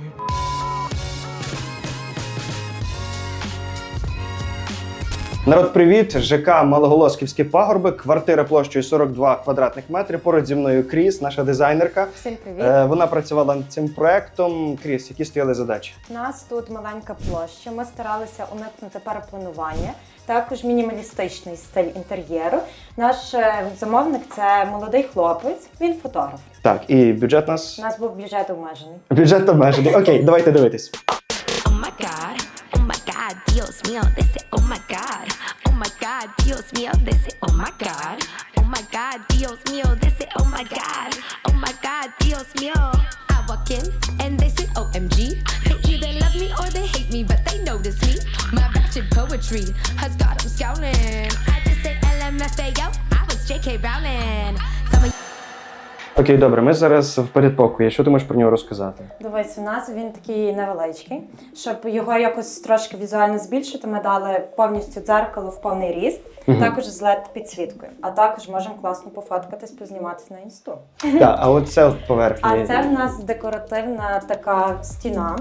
Ой. Народ, привіт! ЖК Малоголосківські пагорби, квартира площею 42 квадратних метри. Поруч зі мною Кріс, наша дизайнерка. Всім привіт. Е, Вона працювала над цим проектом. Кріс, які стояли задачі? У Нас тут маленька площа. Ми старалися уникнути перепланування, також мінімалістичний стиль інтер'єру. Наш е, замовник це молодий хлопець. Він фотограф. Так, і бюджет у У нас нас був бюджет обмежений. бюджет обмежений. Окей, давайте дивитись. Oh my god, oh my god, Dios mío, they say, oh my god, oh my god, Dios mío, they say, oh my god, oh my god, Dios mío, they say, oh my god, oh my god, Dios mío. I walk in and they say, OMG. They either love me or they hate me, but they notice me. My ratchet poetry has got them scowling. I just say LMFAO, I was JK Rowling. Окей, добре, ми зараз в передпокої. Що ти можеш про нього розказати? Дивись, у нас він такий невеличкий. Щоб його якось трошки візуально збільшити, ми дали повністю дзеркало в повний ріст, також з led підсвіткою. А також можемо класно пофоткатись, позніматись на інсту. Так, а от це от поверхня. А це в нас декоративна така стіна.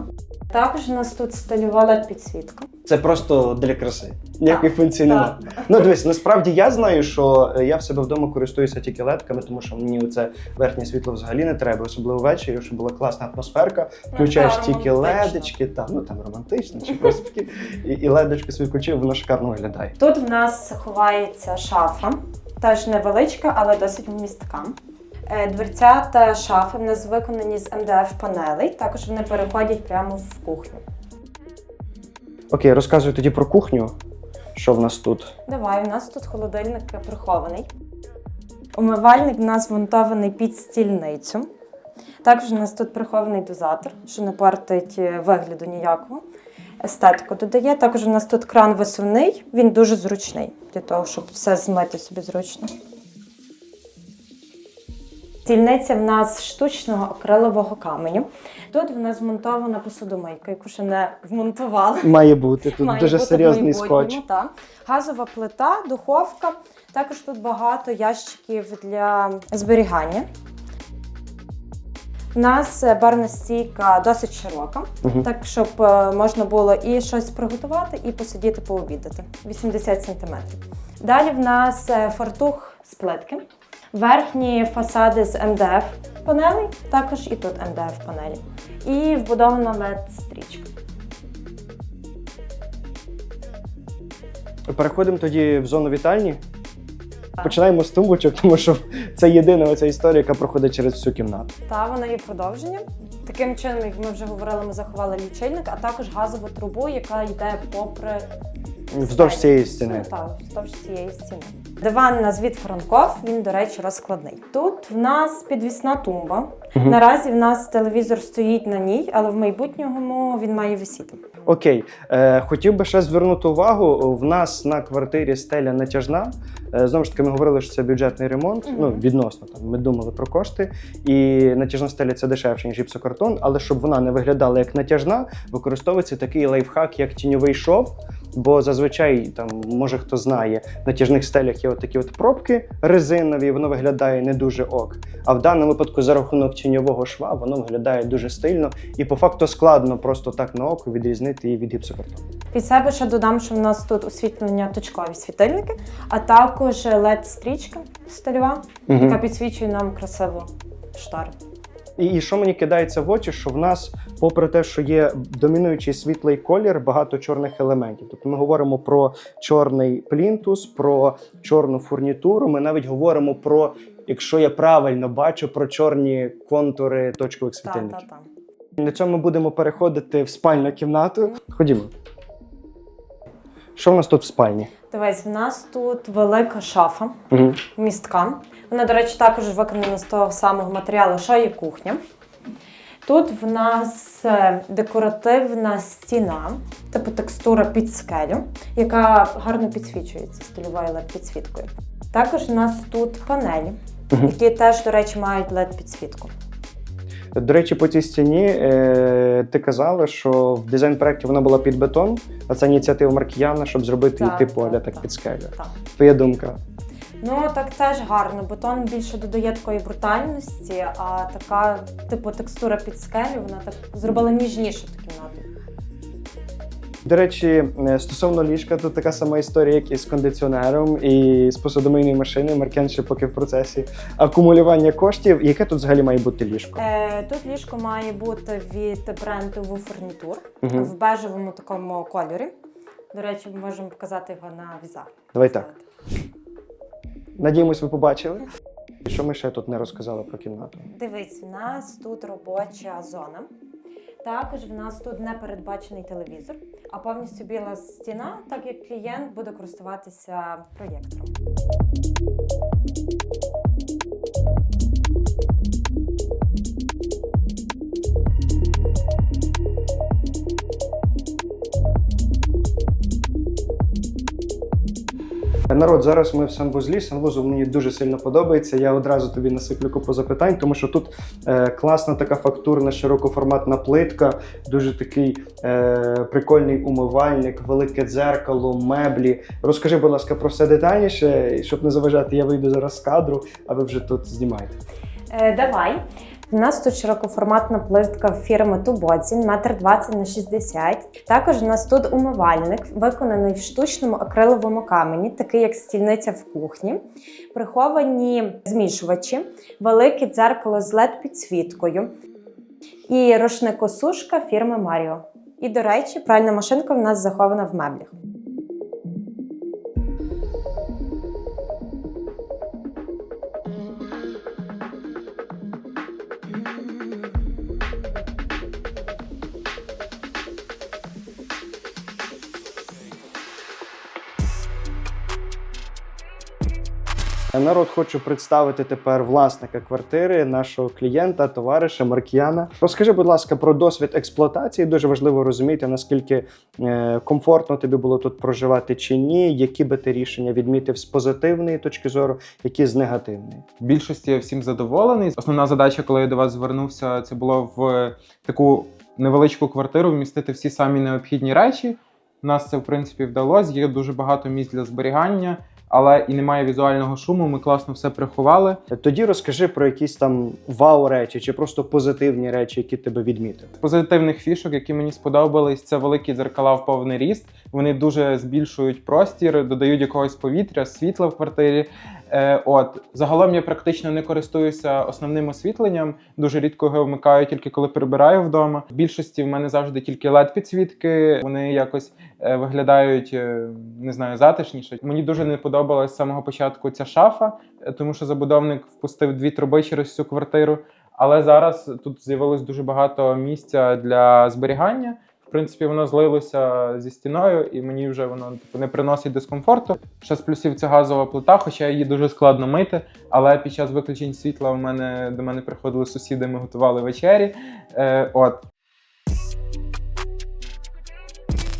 Також у нас тут стильова led підсвітка. Це просто для краси. Ніякої Так, функції так. немає. Ну дивись, насправді я знаю, що е, я в себе вдома користуюся тільки ледками, тому що мені це верхнє світло взагалі не треба, особливо ввечері, щоб була класна атмосферка. Включаєш тільки ледочки, там ну там романтично, чи просто такі, і, і ледочки свій включив, воно шикарно виглядає. Тут в нас ховається шафа, теж невеличка, але досить вмістка. Е, Дверця та шафи в нас виконані з МДФ панелей. Також вони переходять прямо в кухню. Окей, розказую тоді про кухню. Що в нас тут? Давай, у нас тут холодильник прихований. Умивальник в нас вмонтований під стільницю. Також у нас тут прихований дозатор, що не портить е, вигляду ніякого. Естетику додає. Також у нас тут кран висувний, він дуже зручний для того, щоб все змити собі зручно. Стільниця в нас штучного акрилового каменю. Тут в нас змонтована посудомийка, яку ще не вмонтували. Має бути тут Має дуже бути серйозний скотч. Так. Газова плита, духовка. Також тут багато ящиків для зберігання. У нас е, барна стійка досить широка, Мгм. так щоб е, можна було і щось приготувати, і посидіти пообідати. 80 см. Далі в нас е, фартух з плитки. Верхні фасади з МДФ панелей, також і тут МДФ панелі. І вбудована led стрічка. Переходимо тоді в зону вітальні. Починаємо з тумбочок, тому що це єдина оця історія, яка проходить через всю кімнату. Та вона є продовженням. Таким чином, як ми вже говорили, ми заховали лічильник, а також газову трубу, яка йде попри Вздовж цієї стіни. Так, вздовж цієї стіни. Диван на звіт Франков, він, до речі, розкладний. Тут в нас підвісна тумба. Мгм. Наразі в нас телевізор стоїть на ній, але в майбутньому він має висіти. Окей, е, хотів би ще звернути увагу. В нас на квартирі стеля натяжна. Е, знову ж таки, ми говорили, що це бюджетний ремонт. Мгм. Ну відносно там. Ми думали про кошти. І натяжна стеля це дешевше, ніж гіпсокартон. Але щоб вона не виглядала як натяжна, використовується такий лайфхак, як тіньовий шов. Бо зазвичай там, може хто знає, на тяжних стелях є отакі от пробки резинові, воно виглядає не дуже ок. А в даному випадку за рахунок тіньового шва воно виглядає дуже стильно і по факту складно просто так на око відрізнити її від гіпсокартону. Від себе ще додам, що в нас тут освітлення точкові світильники, а також led стрічка стильова, Мгм. яка підсвічує нам красиво штари. І, і що мені кидається в очі, що в нас, попри те, що є домінуючий світлий колір, багато чорних елементів. Тобто ми говоримо про чорний плінтус, про чорну фурнітуру. Ми навіть говоримо про, якщо я правильно бачу, про чорні контури точкових Так, світильників. так, так. На цьому будемо переходити в спальну кімнату. Ходімо. Що в нас тут в спальні? Дивись, в нас тут велика шафа, Угу. містка. Вона, до речі, також виконана з того самого матеріалу, що і кухня. Тут в нас е, декоративна стіна, типу текстура під скелю, яка гарно підсвічується стильовою led підсвіткою. Також у нас тут панелі, які теж, до речі, мають led підсвітку. До речі, по цій стіні е, ти казала, що в дизайн-проекті вона була під бетон, а це ініціатива Маркіяна, щоб зробити її типу так, аля так так. під скелю. Так. Твоя думка. Ну так теж гарно. Бетон більше додає такої брутальності, а така, типу, текстура під скелю, вона так зробила ніжніше ту кімнату. До речі, е, стосовно ліжка, тут така сама історія, як і з кондиціонером, і з посудомийною машиною. Маркен ще поки в процесі акумулювання коштів. Яке тут взагалі має бути ліжко? Е, тут ліжко має бути від бренду Вуфурнітур Мгм. в бежевому такому кольорі. До речі, ми можемо показати його на візах. Давай так. Надіємось, ви побачили. І що ми ще тут не розказали про кімнату? Дивись, в нас тут робоча зона. Також в нас тут не передбачений телевізор, а повністю біла стіна, так як клієнт буде користуватися проєктором. Народ, зараз ми в санвузлі. Санвузол мені дуже сильно подобається. Я одразу тобі насиплю купу запитань, тому що тут е, класна така фактурна, широкоформатна плитка, дуже такий е, прикольний умивальник, велике дзеркало, меблі. Розкажи, будь ласка, про все детальніше, щоб не заважати, я вийду зараз з кадру, а ви вже тут знімаєте. Е, давай. У нас тут широкоформатна плитка фірми Тубоці, метр 20 на 60. Також у нас тут умивальник, виконаний в штучному акриловому камені, такий як стільниця в кухні. Приховані змішувачі, велике дзеркало з led підсвіткою і рушникосушка фірми Маріо. І, до речі, пральна машинка в нас захована в меблях. Народ, хочу представити тепер власника квартири, нашого клієнта, товариша Маркіяна. Розкажи, будь ласка, про досвід експлуатації. Дуже важливо розуміти, наскільки е, комфортно тобі було тут проживати чи ні, які би ти рішення відмітив з позитивної точки зору, які з негативної. В більшості я всім задоволений. Основна задача, коли я до вас звернувся, це було в таку невеличку квартиру вмістити всі самі необхідні речі. У нас це в принципі вдалося. Є дуже багато місць для зберігання, але і немає візуального шуму. Ми класно все приховали. Тоді розкажи про якісь там вау речі чи просто позитивні речі, які тебе відмітив. Позитивних фішок, які мені сподобались, це великі дзеркала в повний ріст. Вони дуже збільшують простір, додають якогось повітря, світла в квартирі. Е, от загалом я практично не користуюся основним освітленням. Дуже рідко його вмикаю, тільки коли прибираю вдома. В більшості в мене завжди тільки led підсвітки. Вони якось е, виглядають е, не знаю затишніше. Мені дуже не подобалась з самого початку ця шафа, е, тому що забудовник впустив дві труби через всю квартиру. Але зараз тут з'явилось дуже багато місця для зберігання. В принципі, воно злилося зі стіною, і мені вже воно типу, не приносить дискомфорту. Ще з плюсів це газова плита, хоча її дуже складно мити. Але під час виключень світла в мене до мене приходили сусіди, ми готували вечері. Е, от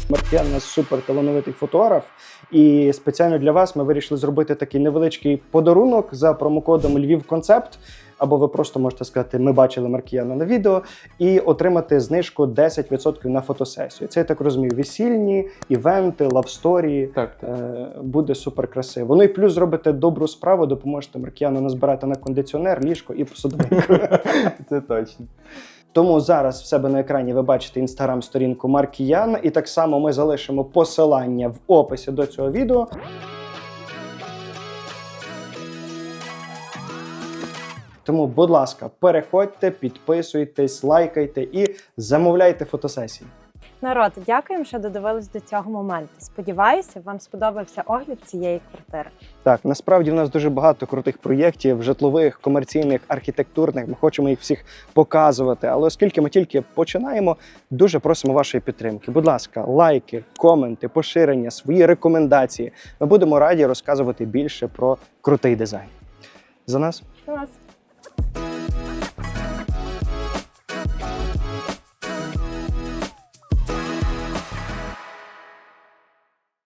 Маркіян у нас супер талановитий фотограф. І спеціально для вас ми вирішили зробити такий невеличкий подарунок за промокодом Львів Концепт. Або ви просто можете сказати, ми бачили Маркіяна на відео, і отримати знижку 10% на фотосесію. Це я так розумію, весільні, івенти, лавсторії. так, так. Е, Буде супер красиво. Ну і плюс зробите добру справу, допоможете Маркіяну назбирати на кондиціонер, ліжко і посудовинку. це точно. Тому зараз в себе на екрані ви бачите інстаграм-сторінку Маркіян, і так само ми залишимо посилання в описі до цього відео. Тому, будь ласка, переходьте, підписуйтесь, лайкайте і замовляйте фотосесії. Народ, дякуємо, що додивились до цього моменту. Сподіваюся, вам сподобався огляд цієї квартири. Так, насправді в нас дуже багато крутих проєктів, житлових, комерційних, архітектурних. Ми хочемо їх всіх показувати. Але оскільки ми тільки починаємо, дуже просимо вашої підтримки. Будь ласка, лайки, коменти, поширення, свої рекомендації. Ми будемо раді розказувати більше про крутий дизайн. За нас. Клас.